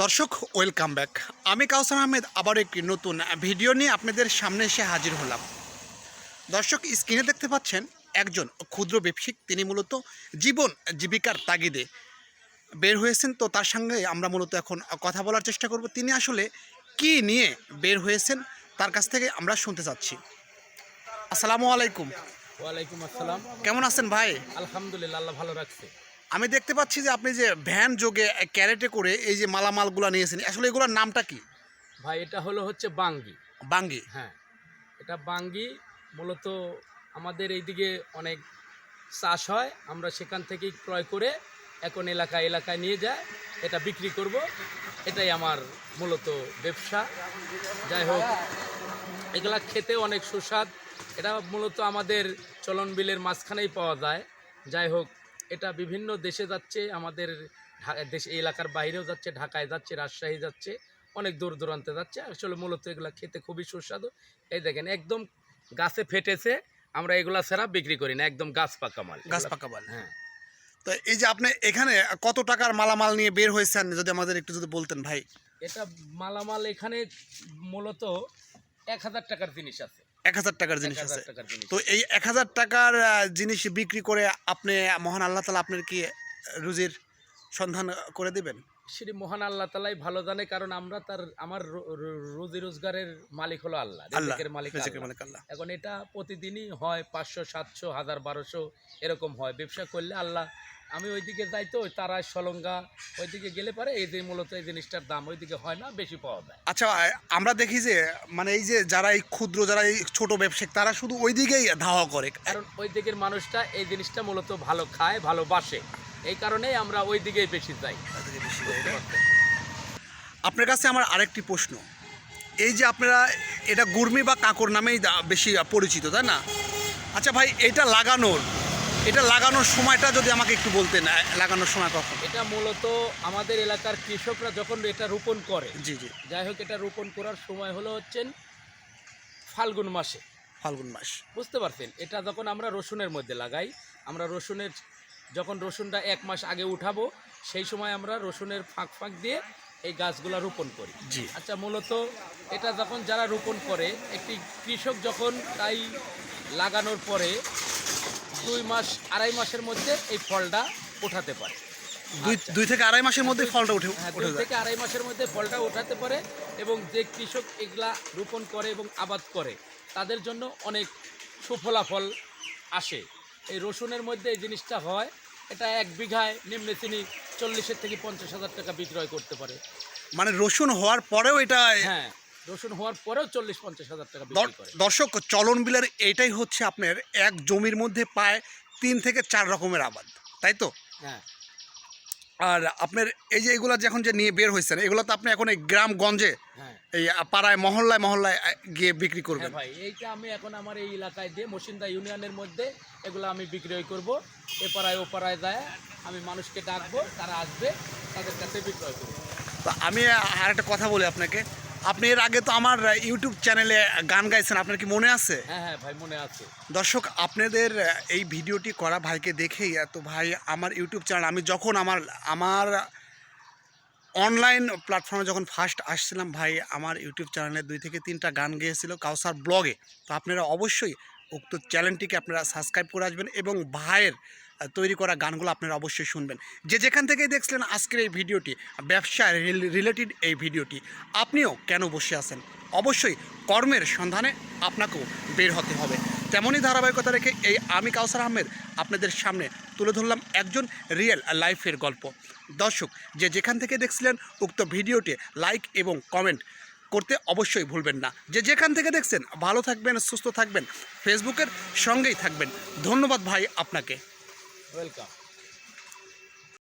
দর্শক welcome back আমি কাউসার আহমেদ আবার একটি নতুন ভিডিও নিয়ে আপনাদের সামনে এসে হাজির হলাম। দর্শক স্ক্রিনে দেখতে পাচ্ছেন একজন ক্ষুদ্র ব্যবসায়িক তিনি মূলত জীবন জীবিকার তাগিদে বের হয়েছেন। তো তার সঙ্গে আমরা মূলত এখন কথা বলার চেষ্টা করব। তিনি আসলে কি নিয়ে বের হয়েছেন তার কাছ থেকে আমরা শুনতে চাচ্ছি। আসসালামু আলাইকুম। ওয়ালাইকুম আসসালাম। কেমন আছেন ভাই? আলহামদুলিল্লাহ আল্লাহ ভালো রাখছে। আমি দেখতে পাচ্ছি যে আপনি যে ভ্যান যোগে ক্যারেটে করে এই যে মালামালগুলো নিয়েছেন আসলে এগুলোর নামটা কি? ভাই এটা হলো হচ্ছে বাঙ্গি। বাঙ্গি? হ্যাঁ এটা বাঙ্গি। মূলত আমাদের এইদিকে অনেক চাষ হয় আমরা সেখান থেকেই ক্রয় করে এখন এলাকা এলাকায় নিয়ে যায় এটা বিক্রি করব। এটাই আমার মূলত ব্যবসা। যাই হোক এগুলা খেতে অনেক সুস্বাদ। এটা মূলত আমাদের চলন বিলের মাঝখানেই পাওয়া যায়। যাই হোক এটা বিভিন্ন দেশে যাচ্ছে আমাদের দেশ এলাকার বাইরেও যাচ্ছে ঢাকায় যাচ্ছে রাজশাহী যাচ্ছে অনেক দূর দূরান্তে যাচ্ছে। আসলে মূলত এগুলা খেতে খুবই সুস্বাদু। এই দেখেন একদম গাছে ফেটেছে আমরা এগুলা ছাড়া বিক্রি করি না একদম গাছ পাকা মাল। গাছ পাকা বাল হ্যাঁ। তো এই যে আপনি এখানে কত টাকার মালামাল নিয়ে বের হয়েছেন যদি আমাদের একটু যদি বলতেন ভাই? এটা মালামাল এখানে মূলত এক হাজার টাকার জিনিস আছে। এক হাজার টাকার জিনিস আছে। তো এই এক হাজার টাকার জিনিস বিক্রি করে আপনি মহান আল্লাহ তালা আপনার কি রুজির সন্ধান করে দিবেন? শ্রী মহান আল্লাহ তালাই ভালো জানে কারণ আমরা তার আমার রুজি রোজগারের মালিক হলো আল্লাহ রিজিকের মালিক আল্লাহ। এখন এটা প্রতিদিনই হয় পাঁচশো সাতশো হাজার বারোশো এরকম হয়। ব্যবসা করলে আল্লাহ আমি ওইদিকে যাই তো তারা সলঙ্গা ওইদিকে গেলে পারে এই যে মূলত এই জিনিসটার দাম ওইদিকে হয় না বেশি পাওয়া যায়। আচ্ছা আমরা দেখি যে মানে এই যে যারা এই ক্ষুদ্র যারা এই ছোট ব্যবসায়িক তারা শুধু ওই দিকেই ধাওয়া করে। কারণ ওই দিকের মানুষটা এই জিনিসটা মূলত ভালো খায় ভালোবাসে। এই কারণেই আমরা ওই দিকেই বেশি যাই। আপনার কাছে আমার আরেকটি প্রশ্ন। এই যে আপনারা এটা গুর্মি বা কাঁকর নামেই বেশি পরিচিত তাই না? আচ্ছা ভাই এটা লাগানোর এটা লাগানোর সময়টা যদি আমাকে একটু বলতেন লাগানোর সময় কখন? এটা মূলত আমাদের এলাকার কৃষকরা যখন এটা রোপণ করে জি জি। যাই হোক এটা রোপণ করার সময় হলো হচ্ছেন ফাল্গুন মাসে। ফাল্গুন মাস। বুঝতে পারছেন? এটা যখন আমরা রসুনের মধ্যে লাগাই আমরা রসুনের যখন রসুনটা এক মাস আগে উঠাবো সেই সময় আমরা রসুনের ফাঁক ফাঁক দিয়ে এই গাছগুলো রোপণ করি। আচ্ছা মূলত এটা যখন যারা রোপণ করে একটি কৃষক যখন তাই লাগানোর পরে দুই মাস আড়াই মাসের মধ্যে এই ফলটা ওঠাতে পারে। দুই আচ্ছা। দুই থেকে আড়াই মাসের মধ্যে ফলটা উঠে হ্যাঁ দুই থেকে আড়াই মাসের মধ্যে ফলটা ওঠাতে পারে এবং যে কৃষক এগুলা রোপণ করে এবং আবাদ করে তাদের জন্য অনেক সুফলাফল আসে। এই রসুনের মধ্যে এই জিনিসটা হয় এটা এক বিঘায় নিম্নে তিনি চল্লিশের থেকে পঞ্চাশ হাজার টাকা বিক্রয় করতে পারে। মানে রসুন হওয়ার পরেও এটা হ্যাঁ রসুন হওয়ার পরেও চল্লিশ পঞ্চাশ হাজার টাকা বিক্রি করে। দর্শক চলন বিলের এটাই হচ্ছে আপনার এক জমির মধ্যে পায় তিন থেকে চার রকমের আবাদ তাই তো? হ্যাঁ। আর আপনার এই যে এগুলা যখন যে নিয়ে বের হয়েছেন এগুলো তো আপনি এখন এই গ্রামগঞ্জে হ্যাঁ। এই পাড়ায় মহল্লায় মহল্লায় গিয়ে বিক্রি করবেন। হ্যাঁ ভাই এইটা আমি এখন আমার এই এলাকায় দিয়ে মসিন্দা ইউনিয়নের মধ্যে এগুলো আমি বিক্রয় করব। এ পাড়ায় ও পাড়ায় যায় আমি মানুষকে ডাকবো তারা আসবে তাদের কাছে বিক্রয় করব। তো আমি আর একটা কথা বলি আপনাকে। আপনি এর আগে তো আমার ইউটিউব চ্যানেলে গান গাইছেন আপনার কি মনে আছে? হ্যাঁ হ্যাঁ ভাই মনে আছে। দর্শক আপনাদের এই ভিডিওটি করা ভাইকে দেখেই এত ভাই আমার ইউটিউব চ্যানেল আমি যখন আমার আমার অনলাইন প্ল্যাটফর্মে যখন ফার্স্ট আসছিলাম ভাই আমার ইউটিউব চ্যানেলে দুই থেকে তিনটা গান গিয়েছিল কাউসার ব্লগে তো আপনারা অবশ্যই উক্ত চ্যানেলটিকে আপনারা সাবস্ক্রাইব করে আসবেন এবং ভাইয়ের তৈরি করা গানগুলো আপনারা অবশ্যই শুনবেন। যে যেখান থেকেই দেখছিলেন আজকের এই ভিডিওটি, ব্যবসা রিলেটেড এই ভিডিওটি, আপনিও কেন বসে আছেন? অবশ্যই কর্মের সন্ধানে আপনাকেও বের হতে হবে। তেমনই ধারাবাহিকতা রেখে এই আমি কাউসার আহমেদ আপনাদের সামনে তুলে ধরলাম একজন রিয়েল লাইফের গল্প। দর্শক, যে যেখান থেকে দেখছিলেন উক্ত ভিডিওটি লাইক এবং কমেন্ট করতে অবশ্যই ভুলবেন না। যে যেখান থেকে দেখছেন, ভালো থাকবেন, সুস্থ থাকবেন ফেসবুকের সঙ্গেই থাকবেন। ধন্যবাদ ভাই আপনাকে। ওয়েলকাম